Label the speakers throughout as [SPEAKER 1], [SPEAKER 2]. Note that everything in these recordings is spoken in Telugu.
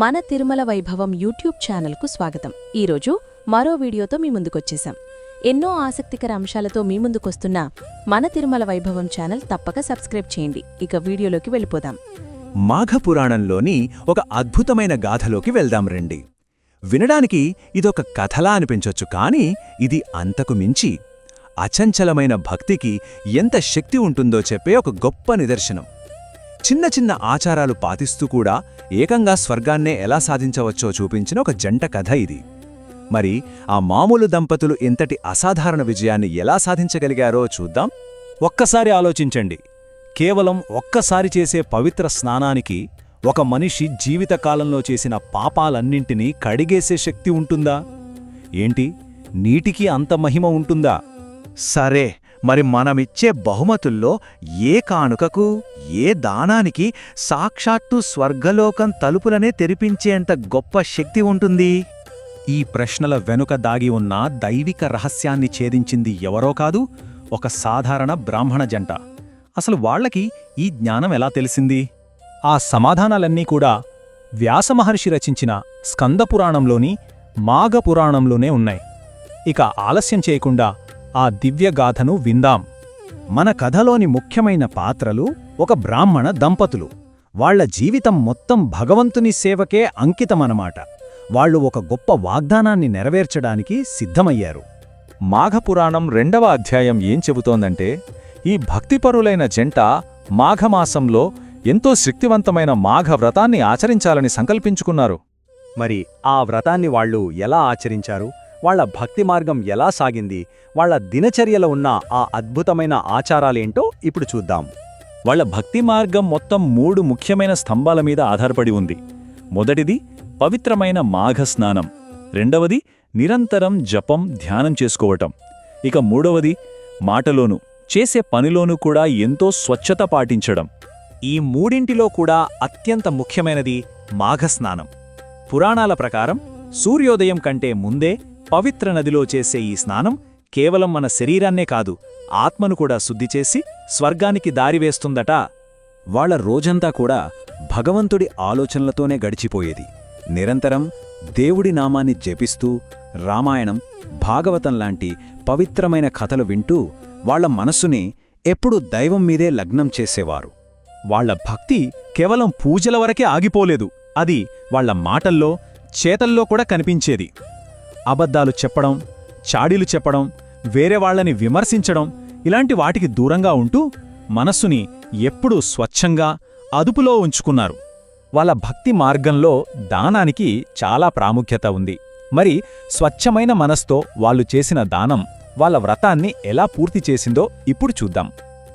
[SPEAKER 1] మన తిరుమల వైభవం యూట్యూబ్ ఛానల్కు స్వాగతం. ఈరోజు మరో వీడియోతో మీ ముందుకొచ్చేశాం. ఎన్నో ఆసక్తికర అంశాలతో మీ ముందుకొస్తున్న మన తిరుమల వైభవం ఛానల్ తప్పక సబ్స్క్రైబ్ చేయండి. ఇక వీడియోలోకి వెళ్ళిపోదాం.
[SPEAKER 2] మాఘపురాణంలోని ఒక అద్భుతమైన గాథలోకి వెళ్దాం రండి. వినడానికి ఇదొక కథలా అనిపించొచ్చు కానీ ఇది అంతకు మించి అచంచలమైన భక్తికి ఎంత శక్తి ఉంటుందో చెప్పే ఒక గొప్ప నిదర్శనం. చిన్న చిన్న ఆచారాలు పాటిస్తూ కూడా ఏకంగా స్వర్గాన్నే ఎలా సాధించవచ్చో చూపించిన ఒక జంట కథ ఇది. మరి ఆ మామూలు దంపతులు ఇంతటి అసాధారణ విజయాన్ని ఎలా సాధించగలిగారో చూద్దాం.
[SPEAKER 3] ఒక్కసారి ఆలోచించండి. కేవలం ఒక్కసారి చేసే పవిత్ర స్నానానికి ఒక మనిషి జీవితకాలంలో చేసిన పాపాలన్నింటినీ కడిగేసే శక్తి ఉంటుందా? ఏంటి? నీటికి అంత మహిమ ఉంటుందా?
[SPEAKER 2] సరే. మరి మనమిచ్చే బహుమతుల్లో ఏ కానుకకు ఏ దానానికి సాక్షాత్తు స్వర్గలోకం తలుపులనే తెరిపించేంత గొప్ప శక్తి ఉంటుంది?
[SPEAKER 3] ఈ ప్రశ్నల వెనుక దాగి ఉన్న దైవిక రహస్యాన్ని ఛేదించింది ఎవరో కాదు ఒక సాధారణ బ్రాహ్మణ జంట. అసలు వాళ్ళకి ఈ జ్ఞానం ఎలా తెలిసింది? ఆ సమాధానాలన్నీ కూడా వ్యాసమహర్షి రచించిన స్కందపురాణంలోని మాఘపురాణంలోనే ఉన్నాయి. ఇక ఆలస్యం చేయకుండా ఆ దివ్యగాథను విందాం. మన కథలోని ముఖ్యమైన పాత్రలు ఒక బ్రాహ్మణ దంపతులు. వాళ్ళ జీవితం మొత్తం భగవంతుని సేవకే అంకితమనమాట. వాళ్ళు ఒక గొప్ప వాగ్దానాన్ని నెరవేర్చడానికి సిద్ధమయ్యారు.
[SPEAKER 4] మాఘపురాణం రెండవ అధ్యాయం ఏం చెబుతోందంటే ఈ భక్తిపరులైన జంట మాఘమాసంలో ఎంతో శక్తివంతమైన మాఘ వ్రతాన్ని ఆచరించాలని సంకల్పించుకున్నారు.
[SPEAKER 3] మరి ఆ వ్రతాన్ని వాళ్ళు ఎలా ఆచరించారు? వాళ్ళ భక్తి మార్గం ఎలా సాగింది వాళ్ళ దినచర్యలో ఉన్న ఆ అద్భుతమైన ఆచారాలేంటో ఇప్పుడు చూద్దాం. వాళ్ళ భక్తి మార్గం మొత్తం మూడు ముఖ్యమైన స్తంభాల మీద ఆధారపడి ఉంది. మొదటిది పవిత్రమైన మాఘ స్నానం రెండవది నిరంతరం జపం ధ్యానం చేసుకోవటం. ఇక మూడవది మాటలోనూ చేసే పనిలోనూ కూడా ఎంతో స్వచ్ఛత పాటించడం. ఈ మూడింటిలో కూడా అత్యంత ముఖ్యమైనది మాఘస్నానం. పురాణాల ప్రకారం సూర్యోదయం కంటే ముందే పవిత్ర నదిలో చేసే ఈ స్నానం కేవలం మన శరీరాన్నే కాదు ఆత్మను కూడా శుద్ధి చేసి స్వర్గానికి దారివేస్తుందట వాళ్ళ రోజంతా కూడా భగవంతుడి ఆలోచనలతోనే గడిచిపోయేది. నిరంతరం దేవుడి నామాన్ని జపిస్తూ రామాయణం భాగవతం లాంటి పవిత్రమైన కథలు వింటూ వాళ్ళ మనస్సుని ఎప్పుడూ దైవం మీదే లగ్నం చేసేవారు. వాళ్ళ భక్తి కేవలం పూజల వరకే ఆగిపోలేదు. అది వాళ్ళ మాటల్లో చేతల్లో కూడా కనిపించేది. అబద్ధాలు చెప్పడం చాడీలు చెప్పడం వేరే వాళ్ళని విమర్శించడం ఇలాంటి వాటికి దూరంగా ఉంటూ మనస్సుని ఎప్పుడూ స్వచ్ఛంగా అదుపులో ఉంచుకున్నారు. వాళ్ళ భక్తి మార్గంలో దానానికి చాలా ప్రాముఖ్యత ఉంది. మరి స్వచ్ఛమైన మనస్తో వాళ్ళు చేసిన దానం వాళ్ళ వ్రతాన్ని ఎలా పూర్తి చేసిందో ఇప్పుడు చూద్దాం.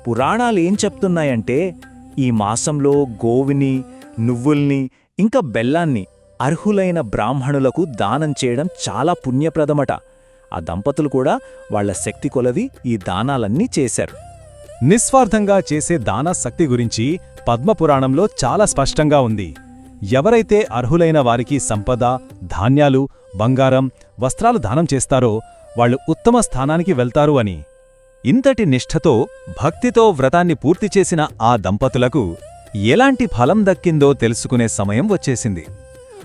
[SPEAKER 3] పురాణాలేం చెప్తున్నాయంటే ఈ మాసంలో గోవిని నువ్వుల్ని ఇంకా బెల్లాన్ని అర్హులైన బ్రాహ్మణులకు దానం చేయడం చాలా పుణ్యప్రదమట. ఆ దంపతులు కూడా వాళ్ళ శక్తి కొలది ఈ దానాలన్నీ చేశారు. నిస్వార్థంగా చేసే దాన శక్తి గురించి పద్మపురాణంలో చాలా స్పష్టంగా ఉంది. ఎవరైతే అర్హులైన వారికి సంపద ధాన్యాలు బంగారం వస్త్రాలు దానం చేస్తారో వాళ్ళు ఉత్తమ స్థానానికి వెళ్తారు అని. ఇంతటి నిష్ఠతో భక్తితో వ్రతాన్ని పూర్తి చేసిన ఆ దంపతులకు ఎలాంటి ఫలం దక్కిందో తెలుసుకునే సమయం వచ్చేసింది.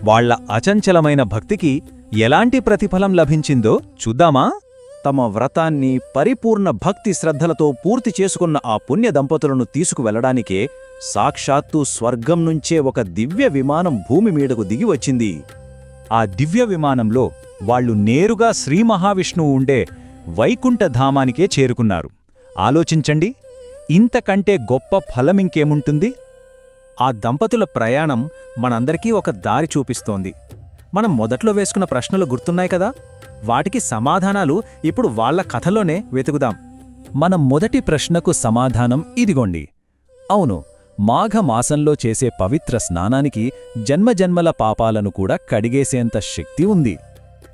[SPEAKER 3] వాళ్ళ అచంచలమైన భక్తికి ఎలాంటి ప్రతిఫలం లభించిందో చూద్దామా? తమ వ్రతాన్ని పరిపూర్ణ భక్తి శ్రద్ధలతో పూర్తి చేసుకున్న ఆ పుణ్య దంపతులను తీసుకువెళ్ళడానికే సాక్షాత్తు స్వర్గం నుంచే ఒక దివ్య విమానం భూమి మీదకు దిగివచ్చింది ఆ దివ్య విమానంలో వాళ్ళు నేరుగా శ్రీ మహావిష్ణువు ఉండే వైకుంఠధామానికే చేరుకున్నారు. ఆలోచించండి ఇంతకంటే గొప్ప ఫలమింకేముంటుంది? ఆ దంపతుల ప్రయాణం మనందరికీ ఒక దారి చూపిస్తోంది. మనం మొదట్లో వేసుకున్న ప్రశ్నలు గుర్తున్నాయి కదా? వాటికి సమాధానాలు ఇప్పుడు వాళ్ళ కథలోనే వెతుకుదాం. మన మొదటి ప్రశ్నకు సమాధానం ఇదిగోండి. అవును మాఘమాసంలో చేసే పవిత్ర స్నానానికి జన్మజన్మల పాపాలను కూడా కడిగేసేంత శక్తి ఉంది.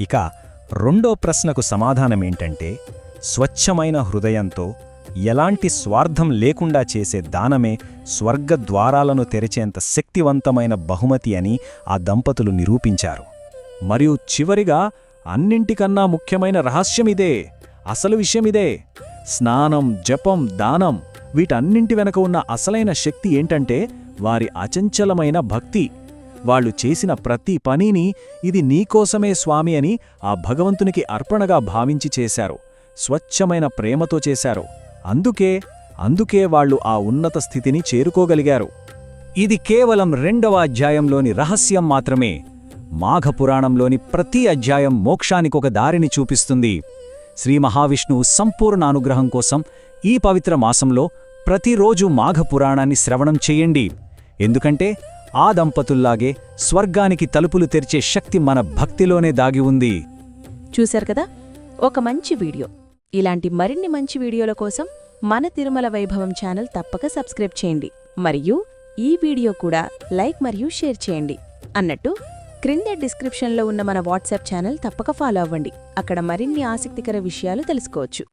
[SPEAKER 3] ఇక రెండో ప్రశ్నకు సమాధానమేంటంటే స్వచ్ఛమైన హృదయంతో ఎలాంటి స్వార్థం లేకుండా చేసే దానమే స్వర్గద్వారాలను తెరిచేంత శక్తివంతమైన బహుమతి అని ఆ దంపతులు నిరూపించారు. మరియు చివరిగా అన్నింటికన్నా ముఖ్యమైన రహస్యమిదే అసలు విషయమిదే స్నానం జపం దానం వీటన్నింటి వెనక ఉన్న అసలైన శక్తి ఏంటంటే వారి అచంచలమైన భక్తి. వాళ్ళు చేసిన ప్రతి పనిని ఇది నీకోసమే స్వామి అని ఆ భగవంతునికి అర్పణగా భావించి చేశారు. స్వచ్ఛమైన ప్రేమతో చేశారు. అందుకే అందుకే వాళ్ళు ఆ ఉన్నత స్థితిని చేరుకోగలిగారు. ఇది కేవలం రెండవ అధ్యాయంలోని రహస్యం మాత్రమే. మాఘపురాణంలోని ప్రతి అధ్యాయం మోక్షానికొక దారిని చూపిస్తుంది. శ్రీ మహావిష్ణువు సంపూర్ణ అనుగ్రహం కోసం ఈ పవిత్ర మాసంలో ప్రతిరోజు మాఘపురాణాన్ని శ్రవణం చెయ్యండి ఎందుకంటే ఆ దంపతుల్లాగే స్వర్గానికి తలుపులు తెరిచే శక్తి మన భక్తిలోనే దాగి ఉంది.
[SPEAKER 1] చూశారు కదా? ఒక మంచి వీడియో. ఇలాంటి మరిన్ని మంచి వీడియోల కోసం మన తిరుమల వైభవం ఛానల్ తప్పక సబ్స్క్రైబ్ చేయండి. మరియు ఈ వీడియో కూడా లైక్ మరియు షేర్ చేయండి. అన్నట్టు క్రింద డిస్క్రిప్షన్లో ఉన్న మన వాట్సాప్ ఛానల్ తప్పక ఫాలో అవ్వండి. అక్కడ మరిన్ని ఆసక్తికర విషయాలు తెలుసుకోవచ్చు.